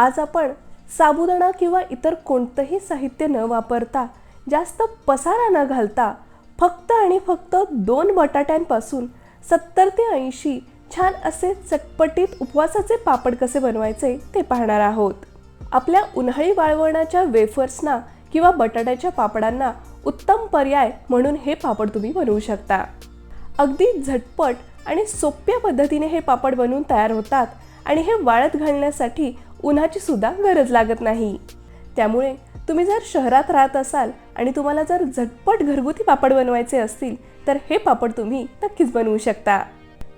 आज आपण साबुदाणा किंवा इतर कोणतंही साहित्य न वापरता जास्त पसारा न घालता फक्त आणि फक्त दोन बटाट्यांपासून सत्तर ते ऐंशी छान असे चटपटीत उपवासाचे पापड कसे बनवायचे ते पाहणार आहोत. आपल्या उन्हाळी वाळवणाच्या वेफर्सना किंवा बटाट्याच्या पापडांना उत्तम पर्याय म्हणून हे पापड तुम्ही बनवू शकता. अगदी झटपट आणि सोप्या पद्धतीने हे पापड बनवून तयार होतात आणि हे वाळत घालण्यासाठी उन्हाची सुद्धा गरज लागत नाही. त्यामुळे तुम्ही जर शहरात राहत असाल आणि तुम्हाला जर झटपट घरगुती पापड बनवायचे असतील तर हे पापड तुम्ही नक्कीच बनवू शकता.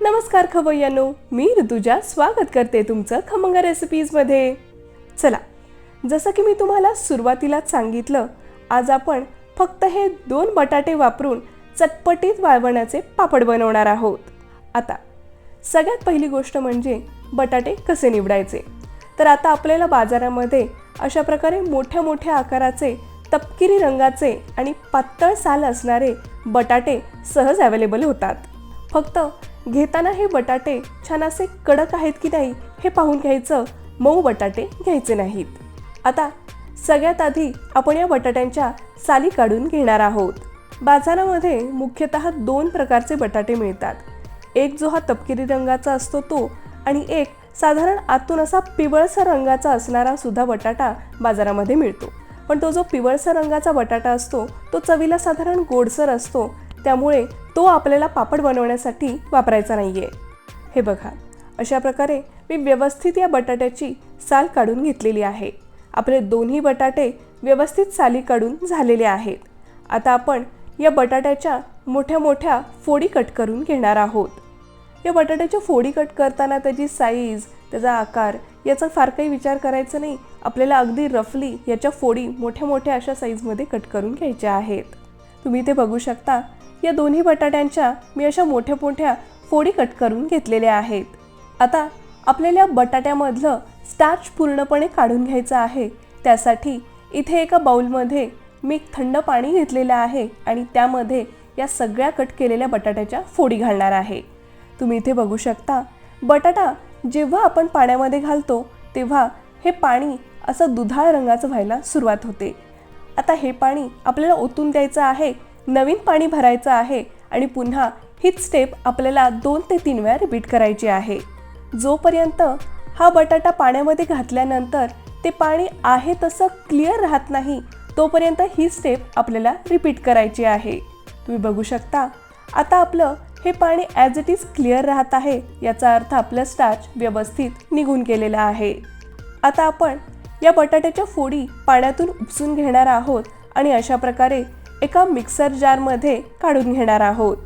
नमस्कार खवय्यानो मी ऋतुजा स्वागत करते तुमचं खमंग रेसिपीजमध्ये चला जसं की मी तुम्हाला सुरुवातीलाच सांगितलं आज आपण फक्त हे दोन बटाटे वापरून चटपटीत वाळवण्याचे पापड बनवणार आहोत. आता सगळ्यात पहिली गोष्ट म्हणजे बटाटे कसे निवडायचे? तर आता आपल्याला बाजारामध्ये अशा प्रकारे मोठ्या मोठ्या आकाराचे तपकिरी रंगाचे आणि पातळ साल असणारे बटाटे सहज अवेलेबल होतात. फक्त घेताना हे बटाटे छान असे कडक आहेत की नाही हे पाहून घ्यायचं मऊ बटाटे घ्यायचे नाहीत. आता सगळ्यात आधी आपण या बटाट्यांच्या साली काढून घेणार आहोत. बाजारामध्ये मुख्यतः दोन प्रकारचे बटाटे मिळतात. एक जो हा तपकिरी रंगाचा असतो तो आणि एक साधारण आतून असा पिवळसर रंगाचा असणारा सुद्धा बटाटा बाजारामध्ये मिळतो. पण तो जो पिवळसर रंगाचा बटाटा असतो तो चवीला साधारण गोडसर असतो. त्यामुळे तो आपल्याला पापड बनवण्यासाठी वापरायचा नाही आहे हे बघा अशा प्रकारे मी व्यवस्थित या बटाट्याची साल काढून घेतलेली आहे. आपले दोन्ही बटाटे व्यवस्थित साली काढून झालेले आहेत. आता आपण या बटाट्याच्या मोठ्या मोठ्या फोडी कट करून घेणार आहोत. या बटाट्याच्या फोडी कट करताना त्याची साईज त्याचा आकार याचा फार काही विचार करायचा नाही. आपल्याला अगदी रफली याच्या फोडी मोठ्या मोठ्या अशा साईजमध्ये कट करून घ्यायच्या आहेत. तुम्ही ते बघू शकता या दोन्ही बटाट्यांच्या मी अशा मोठ्या मोठ्या फोडी कट करून घेतलेल्या आहेत. आता आपल्याला बटाट्यामधलं स्टार्च पूर्णपणे काढून घ्यायचं आहे. त्यासाठी इथे एका बाउलमध्ये मी थंड पाणी घेतलेलं आहे आणि त्यामध्ये या सगळ्या कट केलेल्या बटाट्याच्या फोडी घालणार आहे. तुम्ही इथे बघू शकता. बटाटा जेव्हा आपण पाण्यामध्ये घालतो तेव्हा हे पाणी असं दुधाळ रंगाचं व्हायला सुरुवात होते. आता हे पाणी आपल्याला ओतून द्यायचं आहे नवीन पाणी भरायचं आहे आणि पुन्हा हीच स्टेप आपल्याला दोन ते तीन वेळा रिपीट करायची आहे. जोपर्यंत हा बटाटा पाण्यामध्ये घातल्यानंतर ते पाणी आहे तसं क्लिअर राहत नाही तोपर्यंत ही स्टेप आपल्याला रिपीट करायची आहे. तुम्ही बघू शकता. आता आपलं हे पाणी ॲज इट इज क्लिअर राहत आहे याचा अर्थ आपलं स्टार्च व्यवस्थित निघून गेलेला आहे. आता आपण या बटाट्याच्या फोडी पाण्यातून उपसून घेणार आहोत आणि अशा प्रकारे एका मिक्सर जारमध्ये काढून घेणार आहोत.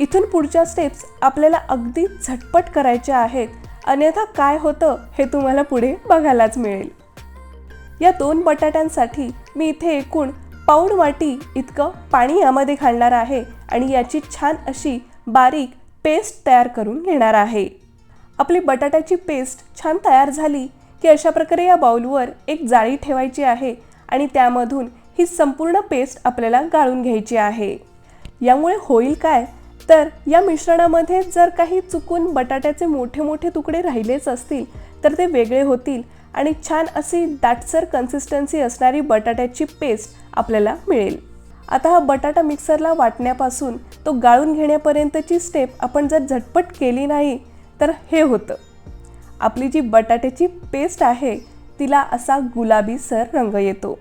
इथून पुढच्या स्टेप्स आपल्याला अगदी झटपट करायच्या आहेत. अन्यथा काय होतं हे तुम्हाला पुढे बघायलाच मिळेल. या दोन बटाट्यांसाठी मी इथे एकूण पाऊण वाटी इतकं पाणी यामध्ये घालणार आहे आणि याची छान अशी बारीक पेस्ट तयार करून घेणार आहे. आपली बटाट्याची पेस्ट छान तयार झाली की अशा प्रकारे या बाऊलवर एक जाळी ठेवायची आहे आणि त्यामधून ही संपूर्ण पेस्ट आपल्याला गाळून घ्यायची आहे. यामुळे होईल काय? तर या मिश्रणामध्ये जर काही चुकून बटाट्याचे मोठे मोठे तुकडे राहिलेच असतील तर ते वेगळे होतील आणि छान अशी दाटसर कन्सिस्टन्सी असणारी बटाट्याची पेस्ट आपल्याला मिळेल. आता हा बटाटा मिक्सरला वाटण्यापासून तो गाळून घेण्यापर्यंतची स्टेप आपण जर झटपट केली नाही तर हे होतं. आपली जी बटाट्याची पेस्ट आहे तिला असा गुलाबी सर रंग येतो.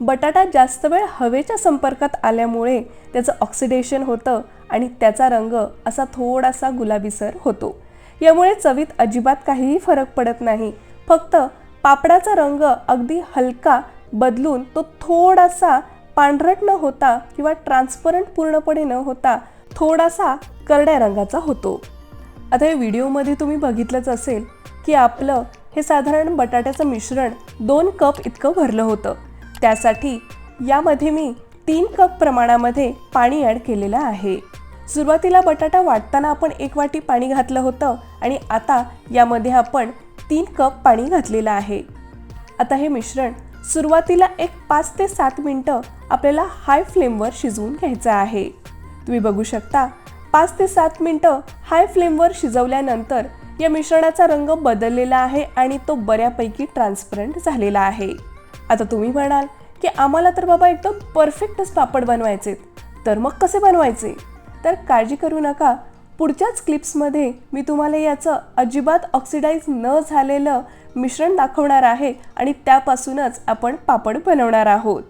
बटाटा जास्त वेळ हवेच्या संपर्कात आल्यामुळे त्याचं ऑक्सिडेशन होतं आणि त्याचा रंग असा थोडासा गुलाबीसर होतो. यामुळे चवीत अजिबात काहीही फरक पडत नाही. फक्त पापडाचा रंग अगदी हलका बदलून तो थोडासा पांढरट न होता किंवा ट्रान्सपरंट पूर्णपणे न होता थोडासा करड्या रंगाचा होतो. आता या व्हिडिओमध्ये तुम्ही बघितलंच असेल की आपलं हे साधारण बटाट्याचं मिश्रण दोन कप इतकं भरलं होतं. त्यासाठी यामध्ये मी तीन कप प्रमाणामध्ये पाणी ॲड केलेलं आहे. सुरुवातीला बटाटा वाटताना आपण एक वाटी पाणी घातलं होतं आणि आता यामध्ये आपण तीन कप पाणी घातलेलं आहे. आता हे मिश्रण सुरुवातीला एक पाच ते सात मिनटं आपल्याला हाय फ्लेमवर शिजवून घ्यायचं आहे. तुम्ही बघू शकता पाच ते सात मिनटं हाय फ्लेमवर शिजवल्यानंतर या मिश्रणाचा रंग बदललेला आहे आणि तो बऱ्यापैकी ट्रान्सपरंट झालेला आहे. आता तुम्ही म्हणाल की आम्हाला तर बाबा एकदम परफेक्टच पापड बनवायचे तर मग कसे बनवायचे? तर काळजी करू नका. पुढच्याच क्लिप्समध्ये मी तुम्हाला याचं अजिबात ऑक्सिडाईज न झालेलं मिश्रण दाखवणार आहे आणि त्यापासूनच आपण पापड बनवणार आहोत.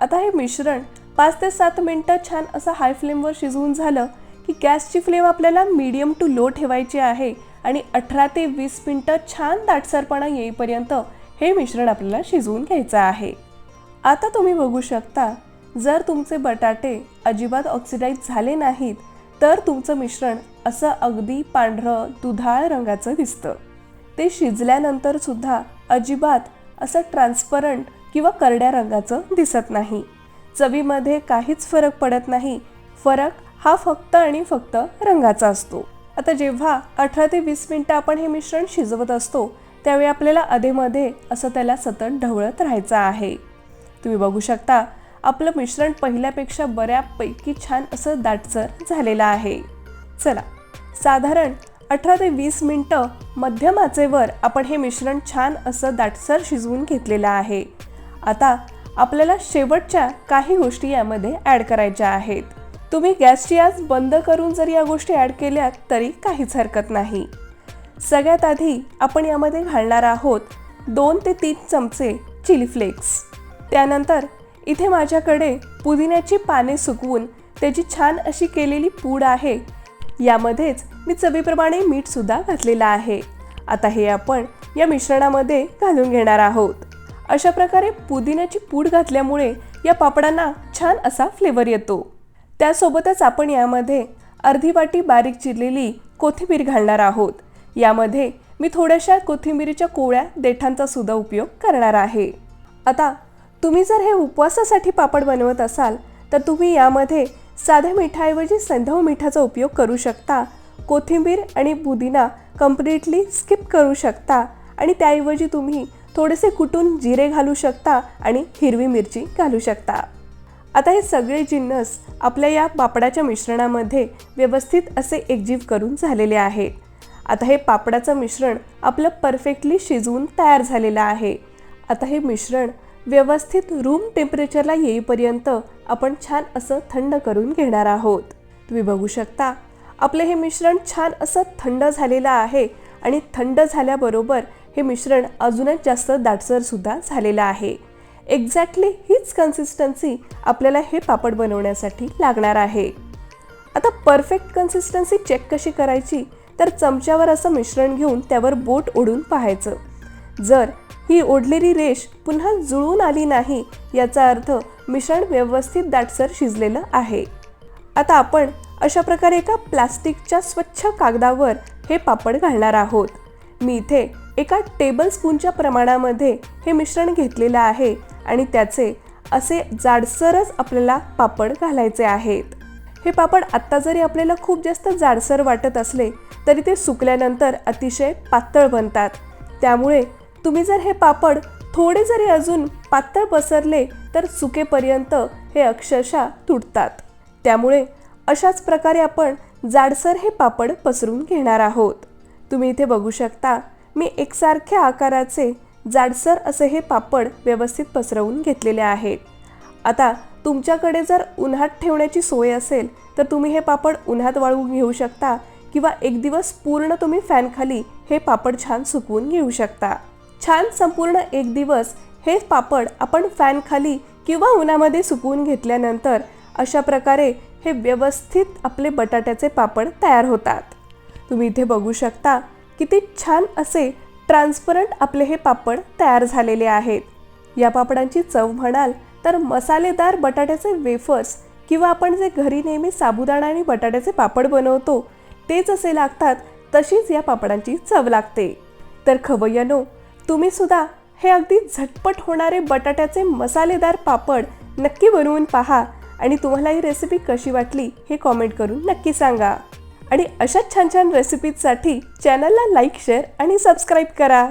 आता हे मिश्रण पाच ते सात मिनटं छान असं हाय फ्लेमवर शिजवून झालं की गॅसची फ्लेम आपल्याला मीडियम टू लो ठेवायची आहे आणि अठरा ते वीस मिनटं छान दाटसरपणा येईपर्यंत हे मिश्रण आपल्याला शिजवून घ्यायचं आहे. आता तुम्ही बघू शकता जर तुमचे बटाटे अजिबात ऑक्सिडाईज झाले नाहीत तर तुमचं मिश्रण असं अगदी पांढरं दुधाळ रंगाचं दिसतं. ते शिजल्यानंतर सुद्धा अजिबात असं ट्रान्सपरंट किंवा करड्या रंगाचं दिसत नाही. चवीमध्ये काहीच फरक पडत नाही. फरक हा फक्त आणि फक्त रंगाचा असतो. आता जेव्हा अठरा ते वीस मिनटं आपण हे मिश्रण शिजवत असतो त्यावेळी आपल्याला अधेमध्ये असं त्याला सतत ढवळत राहायचं आहे. तुम्ही बघू शकता आपलं मिश्रण पहिल्यापेक्षा बऱ्यापैकी छान असं दाटसर झालेलं आहे. चला साधारण अठरा ते वीस मिनटं मध्यम आचेवर आपण हे मिश्रण छान असं दाटसर शिजवून घेतलेलं आहे. आता आपल्याला शेवटच्या काही गोष्टी यामध्ये ॲड करायच्या आहेत. तुम्ही गॅसची आज बंद करून जर या गोष्टी ॲड केल्यात तरी काहीच हरकत नाही. सगळ्यात आधी आपण यामध्ये घालणार आहोत दोन ते तीन चमचे चिली फ्लेक्स त्यानंतर इथे माझ्याकडे पुदिन्याची पाने सुकवून त्याची छान अशी केलेली पूड आहे. यामध्येच मी चवीप्रमाणे मीठसुद्धा घातलेलं आहे. आता हे आपण या मिश्रणामध्ये घालून घेणार आहोत. अशा प्रकारे पुदिन्याची पूड घातल्यामुळे या पापडांना छान असा फ्लेवर येतो. त्यासोबतच आपण यामध्ये अर्धी वाटी बारीक चिरलेली कोथिंबीर घालणार आहोत. यामध्ये मी थोड्याशा कोथिंबीरीच्या कोवळ्या देठांचा सुद्धा उपयोग करणार आहे. आता तुम्ही जर हे उपवासासाठी पापड बनवत असाल तर तुम्ही यामध्ये साध्या मिठाऐवजी संधव मिठाचा उपयोग करू शकता. कोथिंबीर आणि पुदिना कम्प्लिटली स्किप करू शकता आणि त्याऐवजी तुम्ही थोडेसे कुटून जिरे घालू शकता आणि हिरवी मिरची घालू शकता. आता हे सगळे जिन्नस आपल्या या पापडाच्या मिश्रणामध्ये व्यवस्थित असे एकजीव करून झालेले आहेत. आता हे पापडाचं मिश्रण आपलं परफेक्टली शिजवून तयार झालेलं आहे. आता हे मिश्रण व्यवस्थित रूम टेम्परेचरला येईपर्यंत आपण छान असं थंड करून घेणार आहोत. तुम्ही बघू शकता आपले हे मिश्रण छान असं थंड झालेलं आहे आणि थंड झाल्याबरोबर हे मिश्रण अजूनच जास्त दाटसरसुद्धा झालेलं आहे. एक्झॅक्टली हीच कन्सिस्टन्सी आपल्याला हे पापड बनवण्यासाठी लागणार आहे. आता परफेक्ट कन्सिस्टन्सी चेक कशी करायची? तर चमच्यावर असं मिश्रण घेऊन त्यावर बोट ओढून पाहायचं. जर ही ओढलेली रेष पुन्हा जुळून आली नाही याचा अर्थ मिश्रण व्यवस्थित दाटसर शिजलेलं आहे. आता आपण अशा प्रकारे एका प्लास्टिकच्या स्वच्छ कागदावर हे पापड घालणार आहोत. मी इथे एका टेबल स्पूनच्या प्रमाणामध्ये हे मिश्रण घेतलेलं आहे आणि त्याचे असे जाडसरच आपल्याला पापड घालायचे आहेत. हे पापड आत्ता जरी आपल्याला खूप जास्त जाडसर वाटत असले तरी ते सुकल्यानंतर अतिशय पातळ बनतात. त्यामुळे तुम्ही जर हे पापड थोडे जरी अजून पातळ पसरले तर सुकेपर्यंत हे अक्षरशः तुटतात. त्यामुळे अशाच प्रकारे आपण जाडसर हे पापड पसरून घेणार आहोत. तुम्ही इथे बघू शकता मी एकसारख्या आकाराचे जाडसर असे हे पापड व्यवस्थित पसरवून घेतलेले आहेत. आता तुमच्याकडे जर उन्हात ठेवण्याची सोय असेल तर तुम्ही हे पापड उन्हात वाळवून घेऊ शकता किंवा एक दिवस पूर्ण तुम्ही फॅनखाली हे पापड छान सुकवून घेऊ शकता. छान संपूर्ण एक दिवस हे पापड आपण फॅनखाली किंवा उन्हामध्ये सुकवून घेतल्यानंतर अशा प्रकारे हे व्यवस्थित आपले बटाट्याचे पापड तयार होतात. तुम्ही इथे बघू शकता किती छान असे ट्रान्सपरंट आपले हे पापड तयार झालेले आहेत. या पापडांची चव म्हणाल तर मसालेदार बटाट्याचे वेफर्स किंवा आपण जे घरी नेहमी साबुदाणा आणि बटाट्याचे पापड बनवतो तेच असे लागतात तशीच या पापडांची चव लागते. तर खवय्यानो तुम्ही सुद्धा हे अगदी झटपट होणारे बटाट्याचे मसालेदार पापड नक्की बनवून पहा आणि तुम्हाला ही रेसिपी कशी वाटली हे कॉमेंट करून नक्की सांगा. आणि अशाच छान छान रेसिपीजसाठी चॅनलला लाईक शेअर आणि सबस्क्राईब करा.